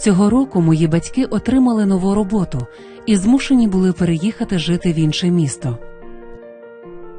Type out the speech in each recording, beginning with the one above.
Цього року мої батьки отримали нову роботу і змушені були переїхати жити в інше місто.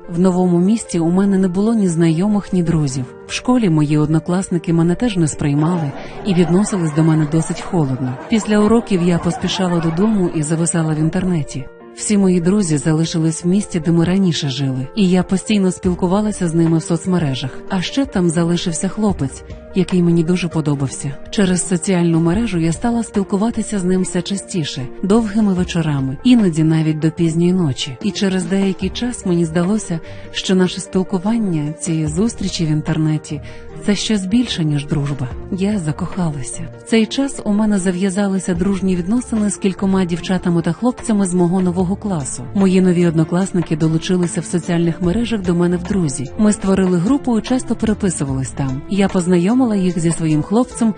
В новому місті у мене не було ні знайомих, ні друзів. В школі мої однокласники мене теж не сприймали і відносились до мене досить холодно. Після уроків я поспішала додому і зависала в інтернеті. Всі мої друзі залишились в місті, де ми раніше жили, і я постійно спілкувалася з ними в соцмережах. А ще там залишився хлопець, який мені дуже подобався. Через соціальну мережу я стала спілкуватися з ним все частіше, довгими вечорами, іноді навіть до пізньої ночі. І через деякий час мені здалося, що наше спілкування, ці зустрічі в інтернеті. Це щось більше, ніж дружба. Я закохалася. В цей час у мене зав'язалися дружні відносини з кількома дівчатами та хлопцями з мого нового класу. Мої нові однокласники долучилися в соціальних мережах до мене в друзі. Ми створили групу і часто переписувались там. Я познайомила їх зі своїм хлопцем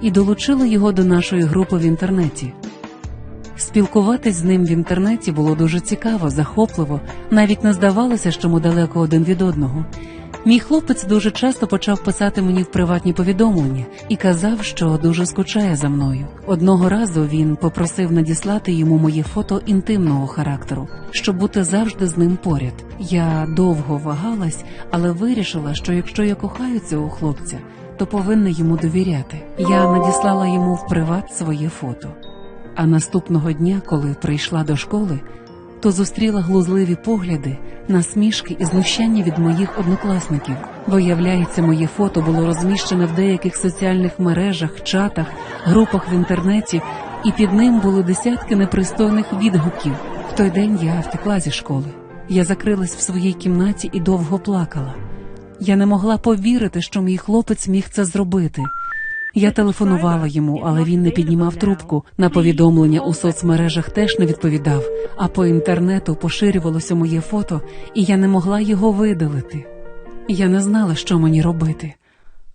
і долучила його до нашої групи в інтернеті. Спілкуватись з ним в інтернеті було дуже цікаво, захопливо, навіть не здавалося, що ми далеко один від одного. Мій хлопець дуже часто почав писати мені в приватні повідомлення і казав, що дуже скучає за мною. Одного разу він попросив надіслати йому моє фото інтимного характеру, щоб бути завжди з ним поряд. Я довго вагалась, але вирішила, що якщо я кохаю цього хлопця, то повинна йому довіряти. Я надіслала йому в приват своє фото. А наступного дня, коли прийшла до школи, то зустріла глузливі погляди, насмішки і знущання від моїх однокласників. Виявляється, моє фото було розміщене в деяких соціальних мережах, чатах, групах в інтернеті, і під ним були десятки непристойних відгуків. В той день я втекла зі школи. Я закрилась в своїй кімнаті і довго плакала. Я не могла повірити, що мій хлопець міг це зробити. Я телефонувала йому, але він не піднімав трубку. На повідомлення у соцмережах теж не відповідав, а по інтернету поширювалося моє фото, і я не могла його видалити. Я не знала, що мені робити.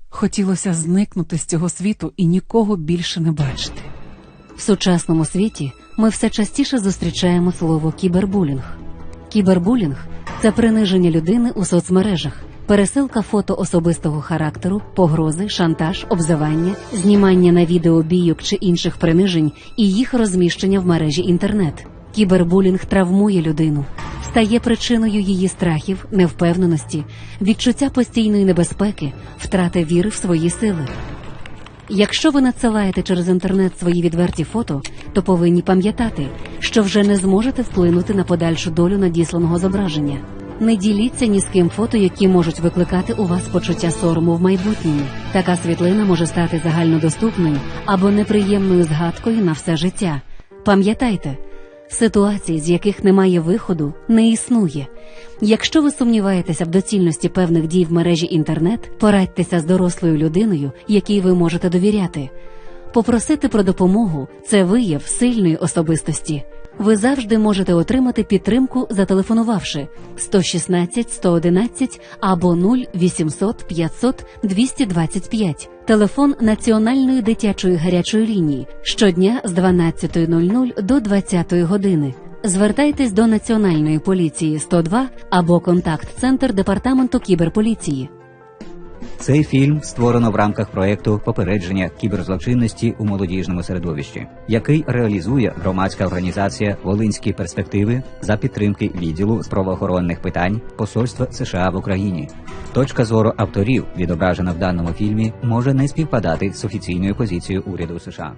Хотілося зникнути з цього світу і нікого більше не бачити. В сучасному світі ми все частіше зустрічаємо слово кібербулінг. Кібербулінг це приниження людини у соцмережах, пересилка фото особистого характеру, погрози, шантаж, обзивання, знімання на відео бійок чи інших принижень і їх розміщення в мережі інтернет. Кібербулінг травмує людину, стає причиною її страхів, невпевненості, відчуття постійної небезпеки, втрати віри в свої сили. Якщо ви надсилаєте через інтернет свої відверті фото, то повинні пам'ятати, що вже не зможете вплинути на подальшу долю надісланого зображення. Не діліться ні з ким фото, які можуть викликати у вас почуття сорому в майбутньому. Така світлина може стати загальнодоступною або неприємною згадкою на все життя. Пам'ятайте, ситуацій, з яких немає виходу, не існує. Якщо ви сумніваєтеся в доцільності певних дій в мережі інтернет, порадьтеся з дорослою людиною, якій ви можете довіряти. Попросити про допомогу це вияв сильної особистості. Ви завжди можете отримати підтримку, зателефонувавши 116 111 або 0800 500 225. Телефон Національної дитячої гарячої лінії щодня з 12.00 до 20 години. Звертайтесь до Національної поліції 102 або контакт-центр департаменту кіберполіції. Цей фільм створено в рамках проекту попередження кіберзлочинності у молодіжному середовищі, який реалізує громадська організація Волинські перспективи за підтримки відділу з правоохоронних питань Посольства США в Україні. Точка зору авторів, відображена в даному фільмі, може не співпадати з офіційною позицією уряду США.